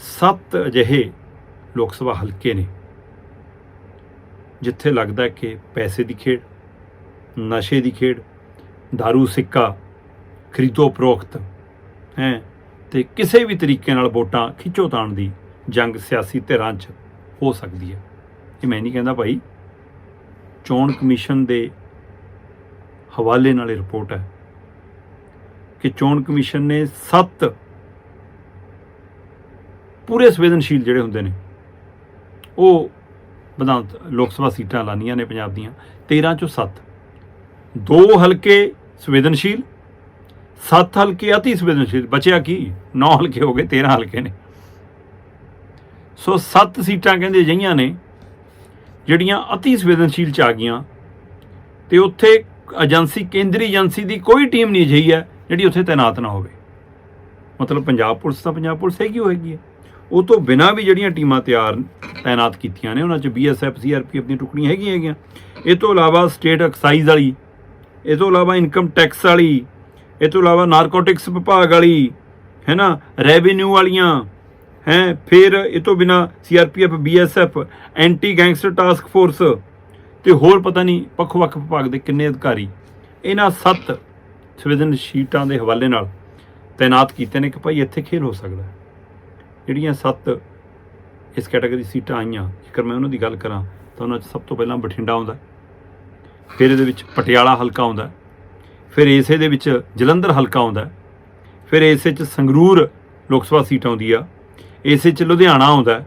ਸੱਤ ਅਜਿਹੇ ਲੋਕ ਸਭਾ ਹਲਕੇ ਨੇ, ਜਿੱਥੇ ਲੱਗਦਾ ਹੈ ਕਿ ਪੈਸੇ ਦੀ ਖੇਡ, ਨਸ਼ੇ ਦੀ ਖੇਡ, दारू, ਸਿੱਕਾ, ਖਰੀਦੋ ਪ੍ਰੋਖਤ ਹੈ, ਤੇ ਕਿਸੇ ਵੀ ਤਰੀਕੇ ਨਾਲ ਵੋਟਾਂ ਖਿੱਚੋ ਤਾਣ ਦੀ ਜੰਗ ਸਿਆਸੀ ਧਿਰਾਂ 'ਚ ਹੋ ਸਕਦੀ ਹੈ। ਇਹ ਮੈਂ ਨਹੀਂ ਕਹਿੰਦਾ ਭਾਈ, ਚੋਣ ਕਮਿਸ਼ਨ ਦੇ ਹਵਾਲੇ ਨਾਲ ਇਹ ਰਿਪੋਰਟ ਹੈ ਕਿ ਚੋਣ ਕਮਿਸ਼ਨ ਨੇ 7 ਪੂਰੇ ਸੰਵੇਦਨਸ਼ੀਲ ਜਿਹੜੇ ਹੁੰਦੇ ਨੇ, ਉਹ ਵਿਧਾਨ ਲੋਕ ਸਭਾ ਸੀਟਾਂ ਲਾਨੀਆਂ ਨੇ ਪੰਜਾਬ ਦੀਆਂ 13 ਚੋਂ 7 ਦੋ ਹਲਕੇ ਸੰਵੇਦਨਸ਼ੀਲ 7 ਹਲਕੇ ਅਤੀ ਸੰਵੇਦਨਸ਼ੀਲ, ਬਚਿਆ ਕੀ? 9 ਹਲਕੇ ਹੋ ਗਏ 13 ਹਲਕੇ ਨੇ। ਸੋ 7 ਸੀਟਾਂ ਕਹਿੰਦੇ ਜਈਆਂ ਨੇ, ਜਿਹੜੀਆਂ ਅਤੀ ਸੰਵੇਦਨਸ਼ੀਲ ਚ ਆ ਗਈਆਂ, ਤੇ ਉੱਥੇ ਏਜੰਸੀ, ਕੇਂਦਰੀ ਏਜੰਸੀ ਦੀ ਕੋਈ ਟੀਮ ਨਹੀਂ ਅਜਿਹੀ ਹੈ ਜਿਹੜੀ ਉੱਥੇ ਤਾਇਨਾਤ ਨਾ ਹੋਵੇ। ਮਤਲਬ ਪੰਜਾਬ ਪੁਲਿਸ ਤਾਂ ਪੰਜਾਬ ਪੁਲਿਸ ਹੈਗੀ ਹੋਏਗੀ? ਹੈ। ਉਹ ਤੋਂ ਬਿਨਾਂ ਵੀ ਜਿਹੜੀਆਂ ਟੀਮਾਂ ਤਿਆਰ ਤਾਇਨਾਤ ਕੀਤੀਆਂ ਨੇ, ਉਹਨਾਂ 'ਚ ਬੀਐਸਐਫ ਸੀਆਰਪੀਐਫ ਦੀਆਂ ਟੁਕੜੀਆਂ ਹੈਗੀਆਂ ਹੈਗੀਆਂ। ਇਹ ਤੋਂ ਇਲਾਵਾ ਸਟੇਟ ਐਕਸਾਈਜ਼ ਵਾਲੀ, ਇਹ ਤੋਂ ਇਲਾਵਾ ਇਨਕਮ ਟੈਕਸ ਵਾਲੀ, ਇਹ ਤੋਂ ਇਲਾਵਾ ਨਾਰਕੋਟਿਕਸ ਵਿਭਾਗ ਵਾਲੀ, ਹੈ ਨਾ ਰੈਵਨਿਊ ਵਾਲੀਆਂ, ਹੈ, ਫਿਰ ਇਹ ਤੋਂ ਬਿਨਾ CRPF BSF anti gangster task force ਤੇ ਹੋਰ ਪਤਾ ਨਹੀਂ ਵੱਖ-ਵੱਖ ਵਿਭਾਗ ਦੇ ਕਿੰਨੇ ਅਧਿਕਾਰੀ, ਇਹਨਾਂ ਸੱਤ ਸੰਵੇਦਨ ਸ਼ੀਟਾਂ ਦੇ ਹਵਾਲੇ ਨਾਲ ਤਾਇਨਾਤ ਕੀਤੇ ਨੇ ਕਿ ਭਾਈ ਇੱਥੇ ਖੇਲ ਹੋ ਸਕਦਾ ਹੈ। ਜਿਹੜੀਆਂ ਸੱਤ ਇਸ ਕੈਟਾਗਰੀ ਸੀਟਾਂ ਆਈਆਂ ਜੇਕਰ ਮੈਂ ਉਹਨਾਂ ਦੀ ਗੱਲ ਕਰਾਂ ਤਾਂ ਉਹਨਾਂ 'ਚ ਸਭ ਤੋਂ ਪਹਿਲਾਂ ਬਠਿੰਡਾ ਆਉਂਦਾ ਫਿਰ ਇਹਦੇ ਵਿੱਚ ਪਟਿਆਲਾ ਹਲਕਾ ਆਉਂਦਾ ਫਿਰ ਇਸੇ ਦੇ ਵਿੱਚ ਜਲੰਧਰ ਹਲਕਾ ਆਉਂਦਾ ਫਿਰ ਇਸੇ 'ਚ ਸੰਗਰੂਰ ਲੋਕ ਸਭਾ ਸੀਟ ਆਉਂਦੀ ਆ ਇਸੇ 'ਚ ਲੁਧਿਆਣਾ ਆਉਂਦਾ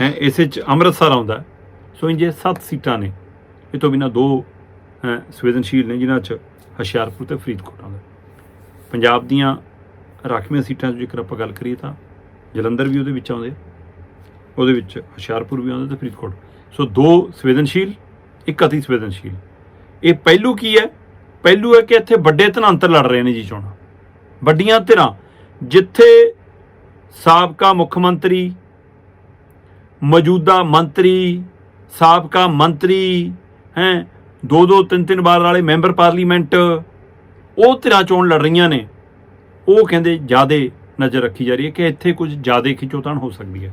ਹੈ ਇਸੇ 'ਚ ਅੰਮ੍ਰਿਤਸਰ ਆਉਂਦਾ ਸੋ ਇੰਜੇ ਸੱਤ ਸੀਟਾਂ ਨੇ ਇਹ ਤੋਂ ਬਿਨਾ ਦੋ ਹੈਂ, ਸੰਵੇਦਨਸ਼ੀਲ ਨੇ ਜਿਨ੍ਹਾਂ 'ਚ ਹੁਸ਼ਿਆਰਪੁਰ ਤੇ ਫਰੀਦਕੋਟ ਆਉਂਦਾ ਪੰਜਾਬ ਦੀਆਂ ਰਾਖਵੀਆਂ ਸੀਟਾਂ 'ਚ ਜੇਕਰ ਆਪਾਂ ਗੱਲ ਕਰੀਏ ਤਾਂ ਜਲੰਧਰ ਵੀ ਉਹਦੇ ਵਿੱਚ ਆਉਂਦੇ ਉਹਦੇ ਵਿੱਚ ਹੁਸ਼ਿਆਰਪੁਰ ਵੀ ਆਉਂਦੇ ਤੇ ਫਰੀਦਕੋਟ। ਸੋ ਦੋ ਸੰਵੇਦਨਸ਼ੀਲ, ਇੱਕ ਅਤੀ ਸੰਵੇਦਨਸ਼ੀਲ। ਇਹ ਪਹਿਲੂ ਕੀ ਹੈ? ਪਹਿਲੂ ਹੈ ਕਿ ਇੱਥੇ ਵੱਡੇ ਧਨਾਂਤਰ ਲੜ ਰਹੇ ਨੇ ਜੀ ਚੋਣਾਂ। ਵੱਡੀਆਂ ਧਿਰਾਂ, ਜਿੱਥੇ ਸਾਬਕਾ ਮੁੱਖ ਮੰਤਰੀ, ਮੌਜੂਦਾ ਮੰਤਰੀ, ਸਾਬਕਾ ਮੰਤਰੀ, ਹੈ ਦੋ ਦੋ ਤਿੰਨ ਤਿੰਨ ਵਾਰ ਵਾਲੇ ਮੈਂਬਰ ਪਾਰਲੀਮੈਂਟ, ਉਹ ਧਿਰਾਂ ਚੋਣ ਲੜ ਰਹੀਆਂ ਨੇ। ਉਹ ਕਹਿੰਦੇ ਜਿਆਦੇ ਨਜ਼ਰ ਰੱਖੀ ਜਾ ਰਹੀ ਹੈ ਕਿ ਇੱਥੇ ਕੁਝ ਜ਼ਿਆਦਾ ਖਿੱਚੋਤਾਣ ਹੋ ਸਕਦੀ ਹੈ।